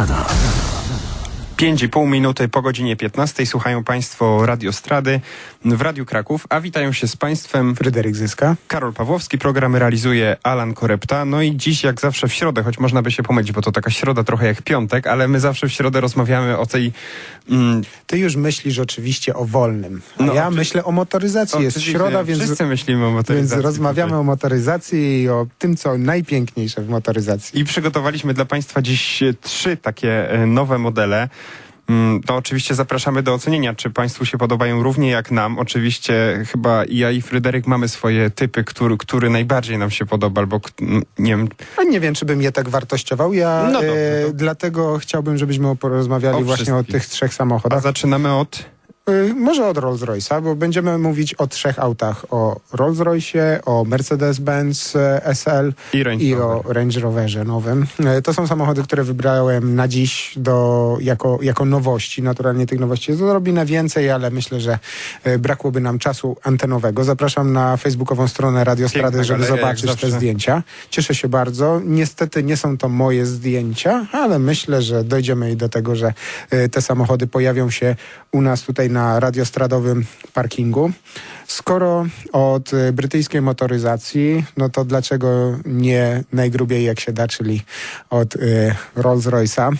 ラダ5,5 minuty po godzinie 15 słuchają Państwo Radiostrady w Radiu Kraków, a witają się z Państwem Fryderyk Zyska. Karol Pawłowski, program realizuje Alan Korepta. No i dziś jak zawsze w środę, choć można by się pomylić, bo to taka środa trochę jak piątek, ale my zawsze w środę rozmawiamy o tej... Mm, Ty już myślisz oczywiście o wolnym, a No, ja oczy- myślę o motoryzacji. Jest oczywiście środa, więc, Wszyscy myślimy o więc motoryzacji. rozmawiamy o motoryzacji i o tym, co najpiękniejsze w motoryzacji. I przygotowaliśmy dla Państwa dziś trzy takie e, nowe modele. Mm, To oczywiście zapraszamy do ocenienia, czy Państwu się podobają równie jak nam. Oczywiście chyba ja i Fryderyk mamy swoje typy, który, który najbardziej nam się podoba, albo nie wiem, A nie wiem, czy bym je tak wartościował. Ja No dobrze, e, dlatego chciałbym, żebyśmy porozmawiali O właśnie o tych trzech a samochodach. zaczynamy od... Y, Może od Rolls-Royce'a, bo będziemy mówić o trzech autach. O Rolls-Royce'ie, o Mercedes-Benz e, SL I Range i o Range Roverze nowym. E, To są samochody, które wybrałem na dziś do, jako, jako nowości. Naturalnie tych nowości jest odrobinę więcej, ale myślę, że e, brakłoby nam czasu antenowego. Zapraszam na facebookową stronę Radiostrady, żeby zobaczyć te zdjęcia. Cieszę się bardzo. Niestety nie są to moje zdjęcia, ale myślę, że dojdziemy i do tego, że te samochody pojawią się u nas tutaj na radiostradowym parkingu. Skoro od e, brytyjskiej motoryzacji, no to dlaczego nie najgrubiej jak się da, czyli od e, Rolls-Royce'a?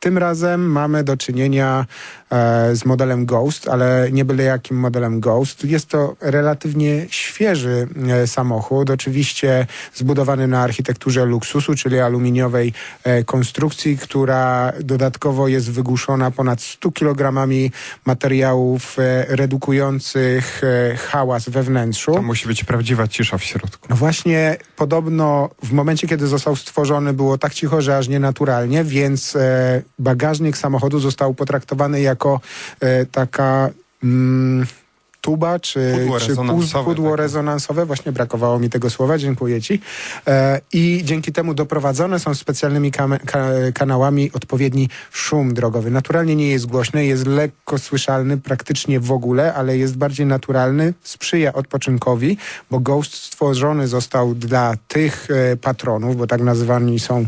Tym razem mamy do czynienia e, z modelem Ghost, ale nie byle jakim modelem Ghost. Jest to relatywnie świeży e, samochód, oczywiście zbudowany na architekturze luksusu, czyli aluminiowej e, konstrukcji, która dodatkowo jest wygłuszona ponad 100 kilogramami materiałów e, redukujących e, hałas we wnętrzu. To musi być prawdziwa cisza w środku. No właśnie, podobno w momencie, kiedy został stworzony, było tak cicho, że aż nienaturalnie, więc e, bagażnik samochodu został potraktowany jako e, taka mm, tuba, czy Pudło czy rezonansowe pudło takie. rezonansowe. Właśnie brakowało mi tego słowa, dziękuję ci. E, I dzięki temu doprowadzone są specjalnymi ka kanałami odpowiedni szum drogowy. Naturalnie nie jest głośny, jest lekko słyszalny praktycznie w ogóle, ale jest bardziej naturalny, sprzyja odpoczynkowi, bo Ghost stworzony został dla tych e, patronów, bo tak nazywani są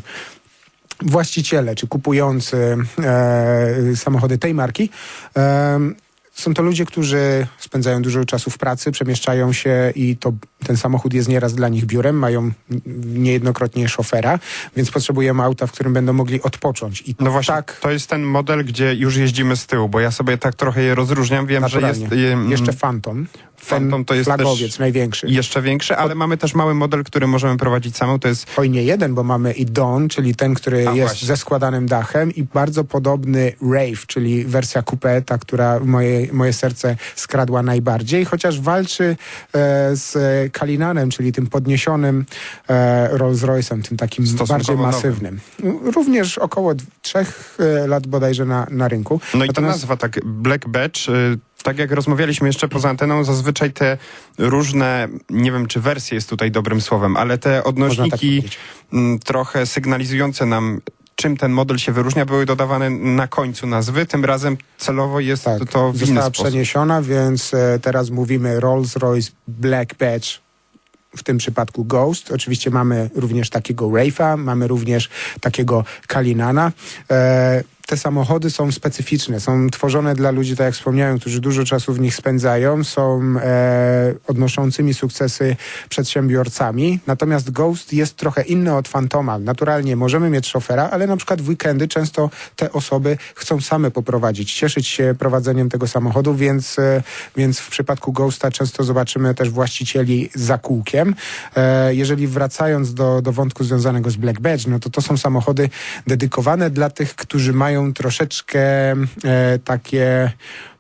właściciele czy kupujący e, samochody tej marki. E, są to ludzie, którzy spędzają dużo czasu w pracy, przemieszczają się i to ten samochód jest nieraz dla nich biurem, mają mm, niejednokrotnie szofera, więc potrzebujemy auta, w którym będą mogli odpocząć. I No właśnie, tak to jest ten model, gdzie już jeździmy z tyłu, bo ja sobie tak trochę je rozróżniam. Wiem, że jest... naturalnie. em, Jeszcze Phantom. Phantom to jest flagowiec też największy. jeszcze większy, ale mamy też mały model, który możemy prowadzić samą. To jest Oj, nie jeden, bo mamy i Dawn, czyli ten, który A, jest właśnie. ze składanym dachem i bardzo podobny Rave, czyli wersja coupé, ta, która moje, moje serce skradła najbardziej, chociaż walczy e, z Kalinanem, czyli tym podniesionym e, Rolls-Royce'em, tym takim bardziej nowym. masywnym. Również około trzech e, lat bodajże na, na rynku. No i ta Natomiast- nazwa tak, Black Badge, y, tak jak rozmawialiśmy jeszcze poza anteną, zazwyczaj te różne, nie wiem czy wersje jest tutaj dobrym słowem, ale te tak odnośniki mm, trochę sygnalizujące nam czym ten model się wyróżnia, były dodawane na końcu nazwy. Tym razem celowo jest Tak, to w inny została sposób. przeniesiona, więc e, teraz mówimy Rolls-Royce Black Badge, w tym przypadku Ghost. Oczywiście mamy również takiego Rafa, mamy również takiego Kalinana. E, te samochody są specyficzne, są tworzone dla ludzi, tak jak wspomniałem, którzy dużo czasu w nich spędzają, są e, odnoszącymi sukcesy przedsiębiorcami. Natomiast Ghost jest trochę inny od Fantoma. Naturalnie możemy mieć szofera, ale na przykład w weekendy często te osoby chcą same poprowadzić, cieszyć się prowadzeniem tego samochodu, więc, e, więc w przypadku Ghosta często zobaczymy też właścicieli za kółkiem. E, jeżeli wracając do, do wątku związanego z Black Badge, no to to są samochody dedykowane dla tych, którzy mają troszeczkę e, takie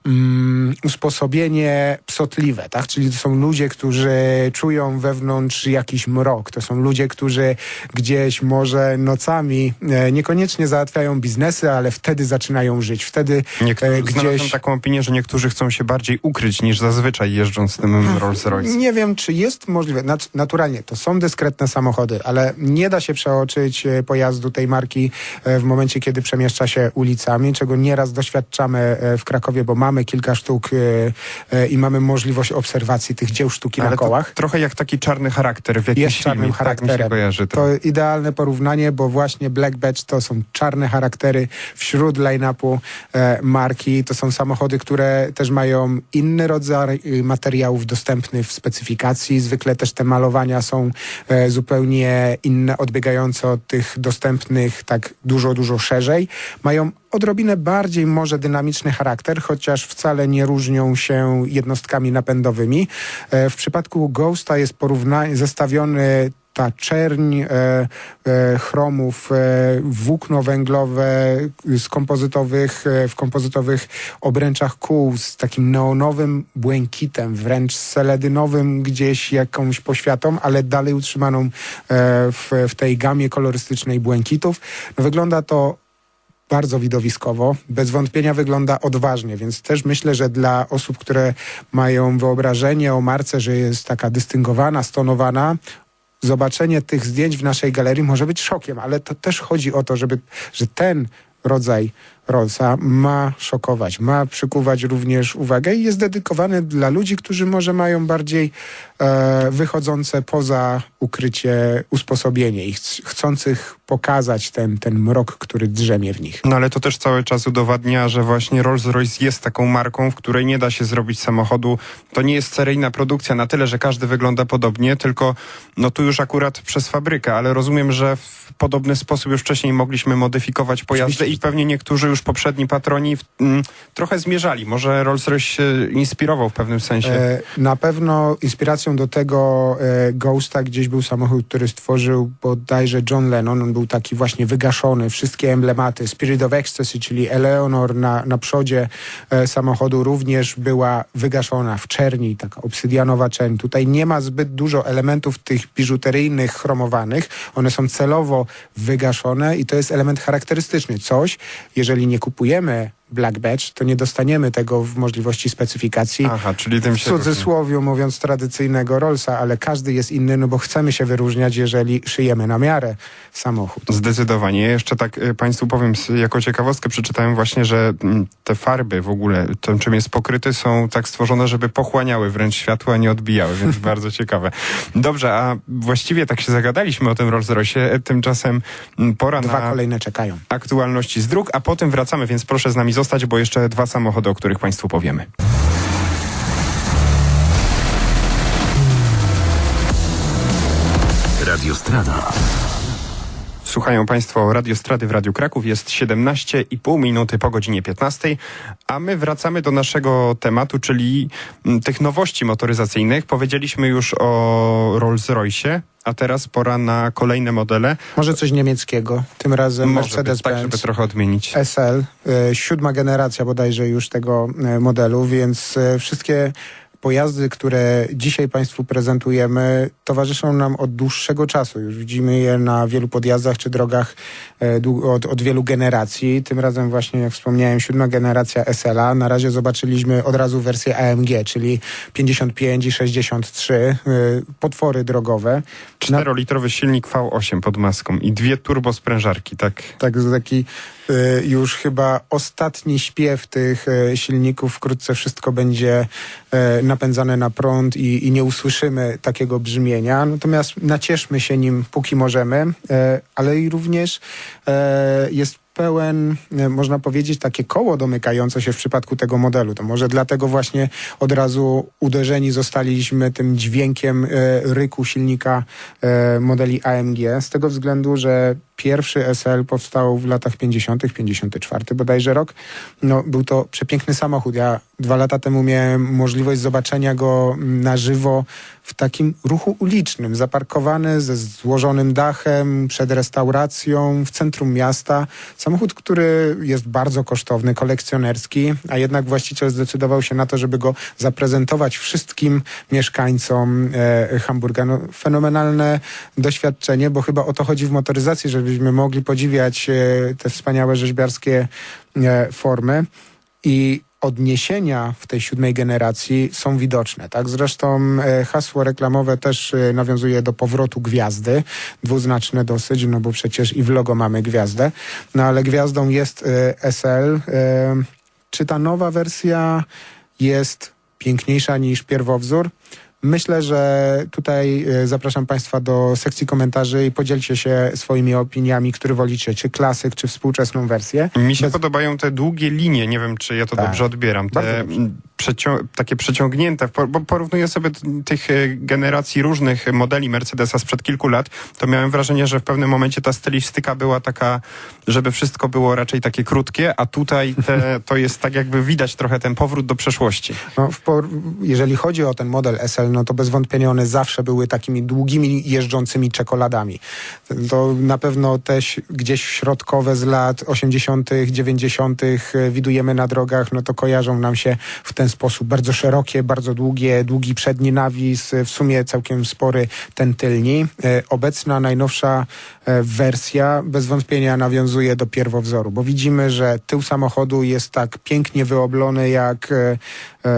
mm, usposobienie psotliwe, tak? Czyli to są ludzie, którzy czują wewnątrz jakiś mrok. To są ludzie, którzy gdzieś może nocami e, niekoniecznie załatwiają biznesy, ale wtedy zaczynają żyć. Wtedy Niektórzy, e, gdzieś... taką opinię, że niektórzy chcą się bardziej ukryć niż zazwyczaj jeżdżąc tym Rolls Royce. Nie wiem, czy jest możliwe. Nat- naturalnie, to są dyskretne samochody, ale nie da się przeoczyć e, pojazdu tej marki e, w momencie, kiedy przemieszcza się ulicami, czego nieraz doświadczamy e, w Krakowie, bo mamy mamy kilka sztuk e, e, i mamy możliwość obserwacji tych dzieł sztuki Ale na kołach. trochę jak taki czarny charakter w jakimś Jest czarnym filmie. Tak charakterem. kojarzy. To idealne porównanie, bo właśnie Black Badge to są czarne charaktery wśród line-upu e, marki. To są samochody, które też mają inny rodzaj materiałów dostępnych w specyfikacji. Zwykle też te malowania są zupełnie inne, odbiegające od tych dostępnych tak dużo, dużo szerzej. Mają odrobinę bardziej może dynamiczny charakter, chociaż wcale nie różnią się jednostkami napędowymi. E, w przypadku Ghosta jest porównanie, zestawiony ta czerń e, e, chromów, e, włókno węglowe z kompozytowych, e, w kompozytowych obręczach kół z takim neonowym błękitem, wręcz seledynowym gdzieś jakąś poświatą, ale dalej utrzymaną e, w, w tej gamie kolorystycznej błękitów. No, wygląda to bardzo widowiskowo. Bez wątpienia wygląda odważnie, więc też myślę, że dla osób, które mają wyobrażenie o marce, że jest taka dystyngowana, stonowana, zobaczenie tych zdjęć w naszej galerii może być szokiem, ale to też chodzi o to, żeby, że ten rodzaj Rollsa ma szokować, ma przykuwać również uwagę i jest dedykowany dla ludzi, którzy może mają bardziej e, wychodzące poza ukrycie usposobienie i ch- chcących pokazać ten, ten mrok, który drzemie w nich. No ale to też cały czas udowadnia, że właśnie Rolls-Royce jest taką marką, w której nie da się zrobić samochodu. To nie jest seryjna produkcja na tyle, że każdy wygląda podobnie, tylko no tu już akurat przez fabrykę, ale rozumiem, że w podobny sposób już wcześniej mogliśmy modyfikować pojazdy Oczywiście. i pewnie niektórzy już poprzedni patroni w, mm, trochę zmierzali. Może Rolls-Royce się inspirował w pewnym sensie. E, na pewno inspiracją do tego e, Ghosta gdzieś był samochód, który stworzył bodajże John Lennon. On był taki właśnie wygaszony, wszystkie emblematy. Spirit of Ecstasy, czyli Eleanor na, na przodzie e, samochodu również była wygaszona w czerni, taka obsydianowa czerń. Tutaj nie ma zbyt dużo elementów tych biżuteryjnych, chromowanych. One są celowo wygaszone i to jest element charakterystyczny. Coś, jeżeli nie kupujemy Black Badge, to nie dostaniemy tego w możliwości specyfikacji Aha, czyli tym w się różni. cudzysłowie mówiąc tradycyjnego Rollsa, ale każdy jest inny, no bo chcemy się wyróżniać, jeżeli szyjemy na miarę samochód. Zdecydowanie. Jeszcze tak y, Państwu powiem, jako ciekawostkę przeczytałem właśnie, że mm, te farby w ogóle, to czym jest pokryty, są tak stworzone, żeby pochłaniały wręcz światło, a nie odbijały, więc bardzo ciekawe. Dobrze, a właściwie tak się zagadaliśmy o tym Rolls Royce, tymczasem mm, pora Dwa na kolejne czekają. aktualności z dróg, a potem wracamy, więc proszę z nami zostać, bo jeszcze dwa samochody, o których Państwu powiemy. Radiostrada. Słuchają Państwo Radiostrady w Radiu Kraków. Jest 17,5 minuty po godzinie 15, a my wracamy do naszego tematu, czyli mm, tych nowości motoryzacyjnych. Powiedzieliśmy już o Rolls-Royce, a teraz pora na kolejne modele. Może coś niemieckiego, tym razem być, tak, żeby Mercedes-Benz. trochę odmienić. SL, e, siódma generacja bodajże już tego e, modelu, więc e, wszystkie pojazdy, które dzisiaj Państwu prezentujemy, towarzyszą nam od dłuższego czasu. Już widzimy je na wielu podjazdach czy drogach e, od, od wielu generacji. Tym razem właśnie, jak wspomniałem, siódma generacja SL-a. Na razie zobaczyliśmy od razu wersję AMG, czyli 55 i 63, e, potwory drogowe. Na- Czterolitrowy silnik V8 pod maską i dwie turbosprężarki, tak? tak taki y, już chyba ostatni śpiew tych silników. Wkrótce wszystko będzie y, napędzane na prąd i, i nie usłyszymy takiego brzmienia. Natomiast nacieszmy się nim, póki możemy, y, ale i również y, jest pełen, y, można powiedzieć, takie koło domykające się w przypadku tego modelu. To może dlatego właśnie od razu uderzeni zostaliśmy tym dźwiękiem y, ryku silnika y, modeli AMG, z tego względu, że pierwszy SL powstał w latach 50., 54 bodajże rok. No, był to przepiękny samochód. Ja dwa lata temu miałem możliwość zobaczenia go na żywo w takim ruchu ulicznym, zaparkowany ze złożonym dachem, przed restauracją, w centrum miasta. Samochód, który jest bardzo kosztowny, kolekcjonerski, a jednak właściciel zdecydował się na to, żeby go zaprezentować wszystkim mieszkańcom e, Hamburga. No, fenomenalne doświadczenie, bo chyba o to chodzi w motoryzacji, żebyśmy mogli podziwiać e, te wspaniałe rzeźbiarskie e, formy i odniesienia w tej siódmej generacji są widoczne. Tak? Zresztą e, hasło reklamowe też e, nawiązuje do powrotu gwiazdy, dwuznaczne dosyć, no bo przecież i w logo mamy gwiazdę, no ale gwiazdą jest e, SL, Czy ta nowa wersja jest piękniejsza niż pierwowzór? Myślę, że tutaj e, zapraszam Państwa do sekcji komentarzy i podzielcie się swoimi opiniami, który wolicie, czy klasyk, czy współczesną wersję. Mi się podobają te długie linie, nie wiem, czy ja to Tak. dobrze odbieram. Te przecią- takie przeciągnięte, bo porównuję sobie tych e, generacji różnych modeli Mercedesa sprzed kilku lat, to miałem wrażenie, że w pewnym momencie ta stylistyka była taka, żeby wszystko było raczej takie krótkie, a tutaj te, to jest tak jakby widać trochę ten powrót do przeszłości. No, jeżeli chodzi o ten model SL, no to bez wątpienia one zawsze były takimi długimi, jeżdżącymi czekoladami. To na pewno też gdzieś środkowe z lat 80., 90. e, widujemy na drogach, no to kojarzą nam się w ten sposób. Bardzo szerokie, bardzo długie, długi przedni nawis, w sumie całkiem spory ten tylni. E, Obecna, najnowsza e, wersja bez wątpienia nawiązuje do pierwowzoru, bo widzimy, że tył samochodu jest tak pięknie wyoblony jak e,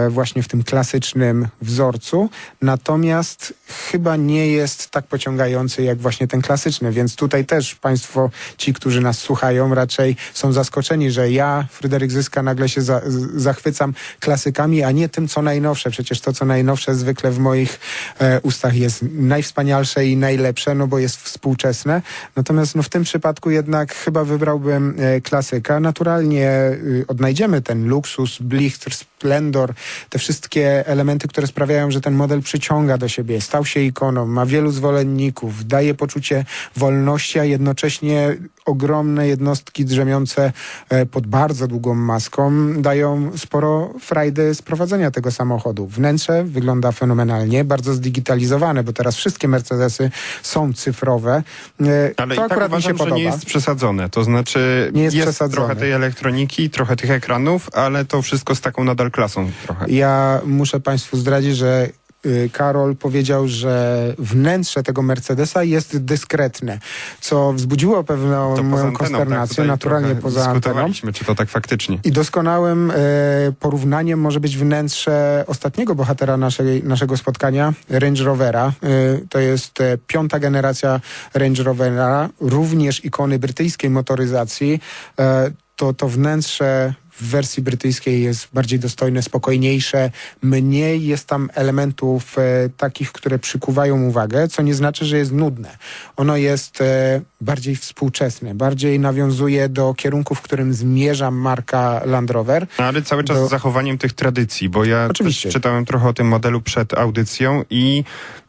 właśnie w tym klasycznym wzorcu, natomiast chyba nie jest tak pociągający jak właśnie ten klasyczny, więc tutaj też Państwo, ci, którzy nas słuchają, raczej są zaskoczeni, że ja, Fryderyk Zyska, nagle się za, zachwycam klasykami, a nie tym, co najnowsze. Przecież to, co najnowsze zwykle w moich e, ustach jest najwspanialsze i najlepsze, no bo jest współczesne. Natomiast no, w tym przypadku jednak chyba wybrałbym e, klasyka. Naturalnie y, odnajdziemy ten luksus, blichtr, splendor, te wszystkie elementy, które sprawiają, że ten model przyciąga do siebie, stał się ikoną, ma wielu zwolenników, daje poczucie wolności, a jednocześnie ogromne jednostki drzemiące e, pod bardzo długą maską dają sporo frajdy z prowadzenia tego samochodu. Wnętrze wygląda fenomenalnie, bardzo zdigitalizowane, bo teraz wszystkie Mercedesy są cyfrowe. E, Ale to i tak akurat mi się uważam, że podoba. nie jest przesadzone. To znaczy Nie jest przesadzone. trochę tej elektroniki, trochę tych ekranów, ale to wszystko z taką nadal klasą trochę. Ja muszę Państwu zdradzić, że y, Karol powiedział, że wnętrze tego Mercedesa jest dyskretne, co wzbudziło pewną anteną, tak, konsternację, tutaj naturalnie poza anteną. czy to tak faktycznie. I doskonałym e, porównaniem może być wnętrze ostatniego bohatera naszej, naszego spotkania, Range Rovera. E, to jest piąta generacja Range Rovera, również ikony brytyjskiej motoryzacji. To, to wnętrze w wersji brytyjskiej jest bardziej dostojne, spokojniejsze, mniej jest tam elementów e, takich, które przykuwają uwagę, co nie znaczy, że jest nudne. Ono jest e, bardziej współczesne, bardziej nawiązuje do kierunku, w którym zmierza marka Land Rover. No, ale cały czas Do- z zachowaniem tych tradycji, bo ja Oczywiście. czytałem trochę o tym modelu przed audycją i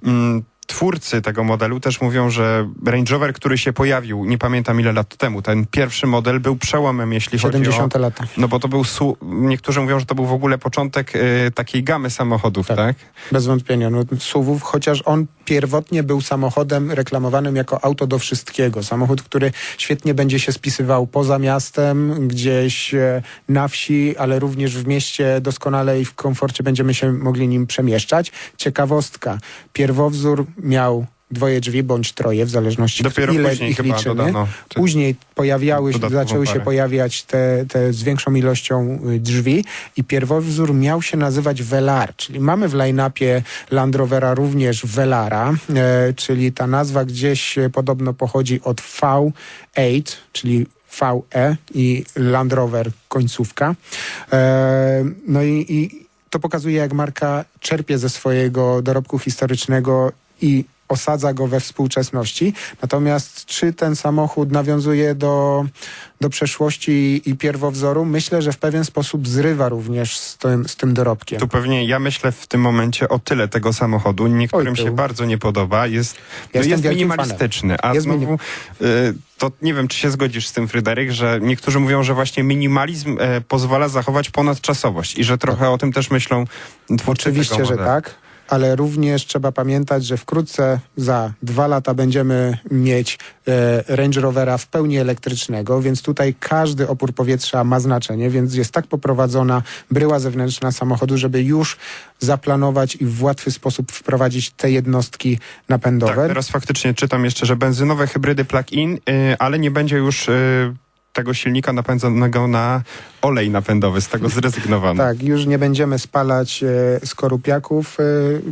mm, twórcy tego modelu też mówią, że Range Rover, który się pojawił, nie pamiętam ile lat temu, ten pierwszy model był przełomem, jeśli chodzi 70 o... lata. No bo to był, niektórzy mówią, że to był w ogóle początek y, takiej gamy samochodów, Tak. tak? Bez wątpienia. No, SUV-ów, chociaż on pierwotnie był samochodem reklamowanym jako auto do wszystkiego. Samochód, który świetnie będzie się spisywał poza miastem, gdzieś e, na wsi, ale również w mieście doskonale i w komforcie będziemy się mogli nim przemieszczać. Ciekawostka. Pierwowzór miał dwoje drzwi bądź troje, w zależności Dopiero ile później ich chyba liczymy. dodano. Później pojawiały się, zaczęły się parę. pojawiać te, te z większą ilością y, drzwi i pierwowzór miał się nazywać Velar, czyli mamy w line-upie Land Rovera również Velara, e, czyli ta nazwa gdzieś e, podobno pochodzi od V8, czyli VE i Land Rover końcówka. E, no i, i to pokazuje, jak marka czerpie ze swojego dorobku historycznego i osadza go we współczesności. Natomiast czy ten samochód nawiązuje do, do przeszłości i pierwowzoru? Myślę, że w pewien sposób zrywa również z tym, z tym dorobkiem. Tu pewnie ja myślę w tym momencie o tyle tego samochodu. Niektórym się bardzo nie podoba. Jest, no Jestem jest minimalistyczny. A Jest znowu, y, to nie wiem, czy się zgodzisz z tym, Fryderyk, że niektórzy mówią, że właśnie minimalizm e, pozwala zachować ponadczasowość i że trochę o tym też myślą twórcy Oczywiście, że tak. Ale również trzeba pamiętać, że wkrótce za dwa lata będziemy mieć e, Range Rovera w pełni elektrycznego, więc tutaj każdy opór powietrza ma znaczenie, więc jest tak poprowadzona bryła zewnętrzna samochodu, żeby już zaplanować i w łatwy sposób wprowadzić te jednostki napędowe. Tak, teraz faktycznie czytam jeszcze, że benzynowe hybrydy plug-in, y, ale nie będzie już y, tego silnika napędzonego na olej napędowy, z tego zrezygnowano. Tak, już nie będziemy spalać e, skorupiaków e,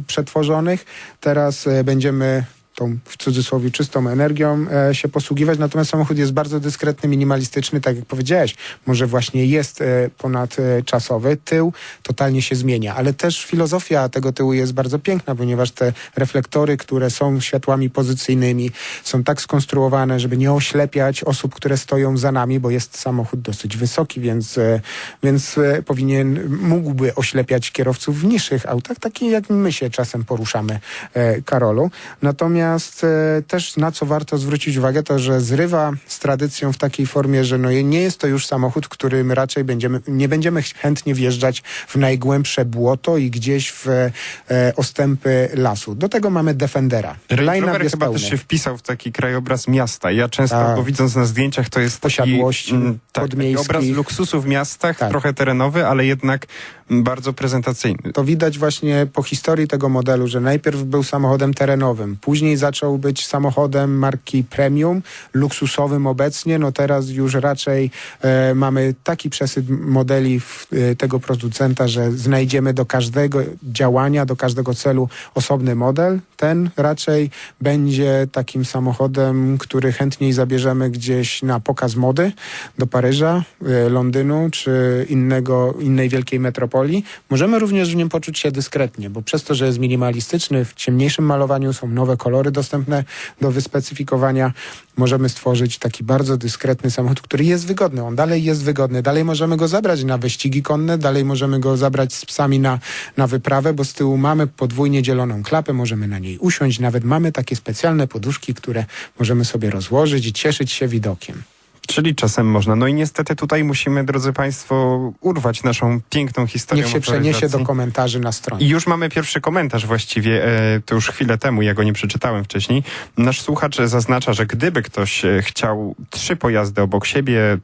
przetworzonych. Teraz e, będziemy tą w cudzysłowie czystą energią e, się posługiwać, natomiast samochód jest bardzo dyskretny, minimalistyczny, tak jak powiedziałeś, może właśnie jest e, ponadczasowy, tył totalnie się zmienia, ale też filozofia tego tyłu jest bardzo piękna, ponieważ te reflektory, które są światłami pozycyjnymi, są tak skonstruowane, żeby nie oślepiać osób, które stoją za nami, bo jest samochód dosyć wysoki, więc, e, więc e, powinien, mógłby oślepiać kierowców w niższych autach, takie jak my się czasem poruszamy, e, Karolu. Natomiast e, też na co warto zwrócić uwagę, to że zrywa z tradycją w takiej formie, że no, nie jest to już samochód, którym raczej będziemy, nie będziemy ch- chętnie wjeżdżać w najgłębsze błoto i gdzieś w e, ostępy lasu. Do tego mamy Defendera. Range Rover jest chyba pełny. też się wpisał w taki krajobraz miasta. Ja często Tak. go widząc na zdjęciach, to jest taki, Posiadłości mm, tak, taki obraz luksusu w miastach, Tak. trochę terenowy, ale jednak mm, bardzo prezentacyjny. To widać właśnie po historii tego modelu, że najpierw był samochodem terenowym, później zaczął być samochodem marki premium, luksusowym obecnie, no teraz już raczej e, mamy taki przesyt modeli w, e, tego producenta, że znajdziemy do każdego działania, do każdego celu osobny model. Ten raczej będzie takim samochodem, który chętniej zabierzemy gdzieś na pokaz mody do Paryża, e, Londynu czy innego, innej wielkiej metropolii. Możemy również w nim poczuć się dyskretnie, bo przez to, że jest minimalistyczny, w ciemniejszym malowaniu są nowe kolory dostępne do wyspecyfikowania, możemy stworzyć taki bardzo dyskretny samochód, który jest wygodny. On dalej jest wygodny, dalej możemy go zabrać na wyścigi konne, dalej możemy go zabrać z psami na, na wyprawę, bo z tyłu mamy podwójnie dzieloną klapę, możemy na niej usiąść, nawet mamy takie specjalne poduszki, które możemy sobie rozłożyć i cieszyć się widokiem. Czyli czasem można. No i niestety tutaj musimy, drodzy Państwo, urwać naszą piękną historię Niech się przeniesie do komentarzy na stronie. I już mamy pierwszy komentarz właściwie, e, to już chwilę temu, ja go nie przeczytałem wcześniej. Nasz słuchacz zaznacza, że gdyby ktoś e, chciał trzy pojazdy obok siebie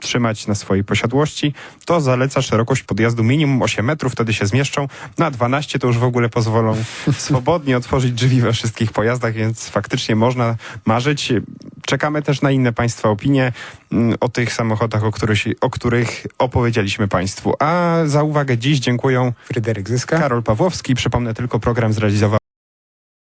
trzymać na swojej posiadłości, to zaleca szerokość podjazdu minimum 8 metrów, wtedy się zmieszczą. Na 12 to już w ogóle pozwolą swobodnie otworzyć drzwi we wszystkich pojazdach, więc faktycznie można marzyć. Czekamy też na inne Państwa opinie m, o tych samochodach, o których, o których opowiedzieliśmy Państwu. A za uwagę dziś dziękuję Fryderyk Zyska. Karol Pawłowski. Przypomnę tylko, program zrealizował